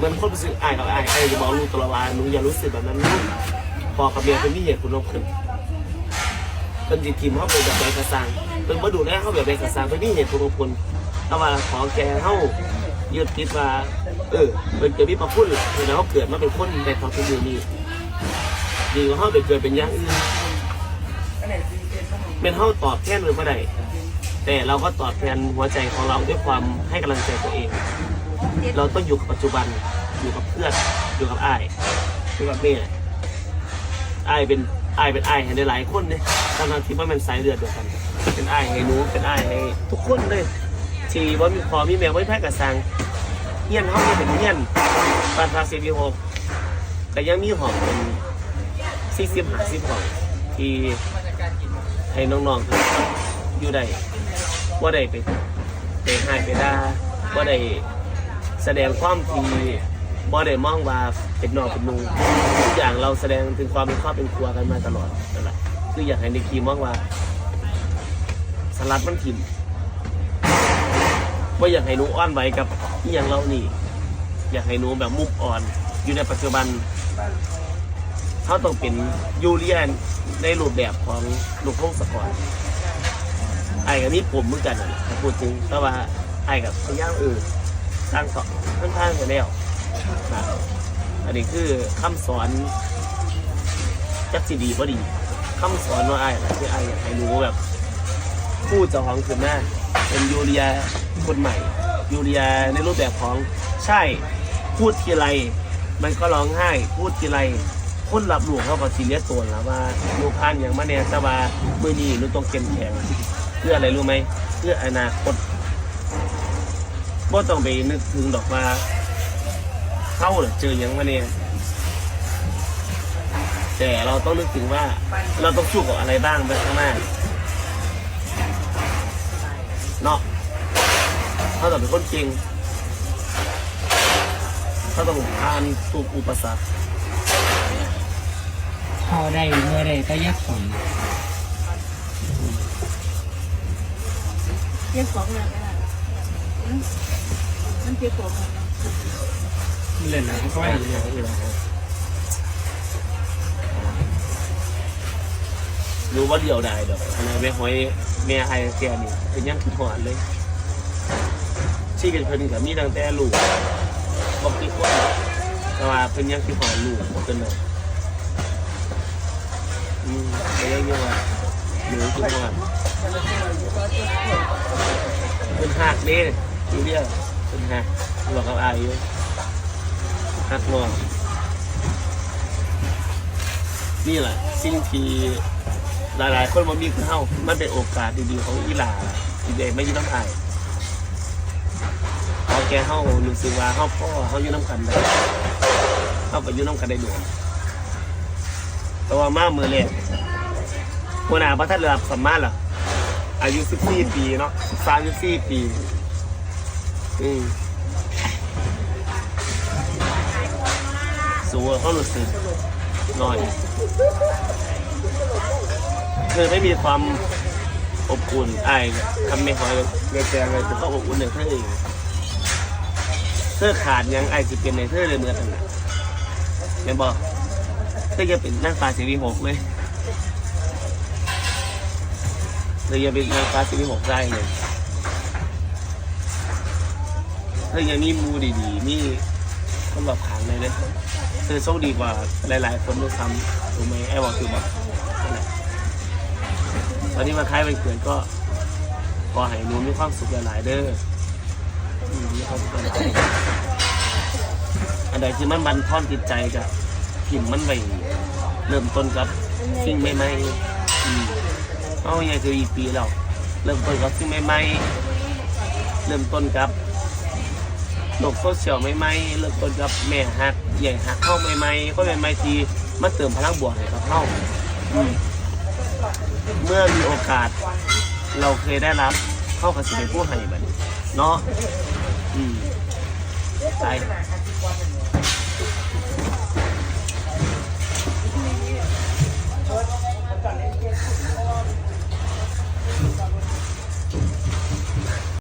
มือนคนรู้สึกอายกับอายอายจะบอกลูกตลอดว่าหนูอย่ารู้สึกแบบนั้นนะพอกับเมียเป็นมีเหตุผลลบขึ้นเป็นจิตทีมเขาเป็นแบบใบกระซังเป็นมาดูแลเขาแบบใบกระซังเป็นมีเหตุผลลบคนแต่ว่าของแกเข้ายึดติดว่าเออเป็นเกิดมีประพุ่นแล้วเขาเกิดมาเป็นคนในความเป็นอยู่นี่ดีกว่าเขาไปเกิดเป็นอย่างอื่นเป็นเขาตอบแทนหรือไม่ได้แต่เราก็ตอบแทนหัวใจของเราด้วยความให้กำลังใจตัวเอง เราต้องอยู่กับปัจจุบันอยู่กับเพื่อนอยู่กับไอ้ยอยู่กับแม่อ้เป็นไอ้เป็นไอ้ายให้หลายๆคนเนี่ยทั้งๆที่ว่ามันสายเลือดเดียวกัน เป็นไอ้ให้นูเป็นไอ้ให้ทุกคนเลยที่ว่ามีพอมีแมวไว้แพ้กระสังเฮียนห้องยังเป็นเฮียนบ้านพาซีพีหกแต่ยังมีหองเป็นสี่สิบห้าสิบหองที่ให้น้องๆอยู่ได้ว่าได้ไปไปให้ไปได่าว่าได้ แสดงความทีบ่ได้มองว่าเป็นนอกเป็นนูทุกอย่างเราแสดงถึงความเป็นครอบเป็นครัวกันมาตลอดนั่นแหละคืออยากให้ในคีมองว่า สลัดมันถิ่มว่าอยากให้หนูอ้อนไหวกับที่อย่างเรานี่ อยากให้หนูแบบมุกอ่อน อยู่ในปัจจุบันเขาต้องเป็นยูเรียนในรูปแบบของลูกพงศกรไอ้กับนี่ผมเหมือนกันนะพูดถึงแต่ว่าไอ้กับพยางเออ ทางสอนค่อนข้างจะแล้วนะอันนี้คือคำสอนจักสิดีบ่ดีคำสอนว่าไอ้ายนะคือไอ้ายอยากให้รู้แบบผู้เจ้าของขึ้นหน้าเป็นยูเรียคนใหม่ ยูเรียในรูปแบบของใช่พูดทีไรมันก็ร้องไห้ พูดทีไรคนรับหลวงเขาก็ซีเรียสตัวแล้วว่าลูกพันอย่างมาเนี่ยแต่ว่ามือนี้หนูต้องเข้มแข็งเพื่ออะไรรู้ไหมเพื่ออนาคต บ่ต้องไปนึกถึงดอกว่าเข้าหรือเจอหยังมาเนี่ยแต่เราต้องนึกถึงว่าเราต้องสู้กับอะไรบ้างไปข้างหน้าเนาะเขาต้องเป็นคนจริงเขาต้องผ่านทุกอุปสรรคเข้าได้เมื่อใดก็ยักถอยเรียกของเลยก็ได้อื มันเรียกของเล่นนะก็ไม่เยอะอยู่แล้วรู้ว่าเดียวได้ดอกอันนั้นไม่หอยแม่ไอ้แกนี่เป็นยังคือถอนเลยชีวิตเพิ่นกับมีตั้งแต่ลูกบอกคือคนแต่ว่าเพิ่นยังคือถอนลูกบ่เพิ่นเลยอืมไปยังยังว่าหนูคือว่าเพิ่นหักเด้อยู่เดียว เพิ่นหักบอกกับอายอยู่หักน้องนี่แหละ สิ่งที่หลายๆ คนมันมีคือเฮามันเป็นโอกาสดีๆของอีหลาที่ได้ไม่ยืนน้ำอายพอแกเฮารู้สึกว่าเฮาพ่อเฮาอยู่น้ำกันได้เฮาไปอยู่น้ำกันได้ด่วนแต่ว่ามาเมื่อแรกหัวหน้าพระท่านรับสัมมาเหรออายุ 14 ปีเนาะ34ปี อืมสูงเขารู้สึกหน่อย คือไม่มีความอบอุ่นไอ้ายทำไม่หอยเงยแจงเลยจะต้องอบอุ่นในเธอเองเธอขาดยังไอ้จะเป็นในเธอเลยเหมือนกันนะแม่บอกเธอจะเป็นนางฟ้าสีวิหกเลยเธอจะเป็นนางฟ้าสีวิหกได้เลย เธอยังมีมูดีๆมีคนแบบขางเลยเลยเธอโชคดีกว่าหลาย ๆ คนด้วยซ้ำถูกไหมไอ้บอกคือบอกตอนนี้มาคล้ายวันเกิดก็ขอให้หนูมีความสุขหลายๆเด้อมีความสุขหลายอันใดที่มันบันทอนจิตใจกับพิมมันไปเริ่มต้นกับสิ่งใหม่ๆอืมเอาไงคืออีปีแล้วเริ่มต้นกับสิ่งใหม่ๆเริ่มต้นกับ โลกโซเชียลใหม่ๆเริ่มต้นกับแม่ฮักใหญ่ฮักเข้าใหม่ๆก็ใหม่ๆที่มาเติมพลังบวกให้กับเข้าอืมเมื่อมีโอกาส เราเคยได้รับเข้ากับสิเป็นผู้ให้แบบนี้เนาะอืมใช่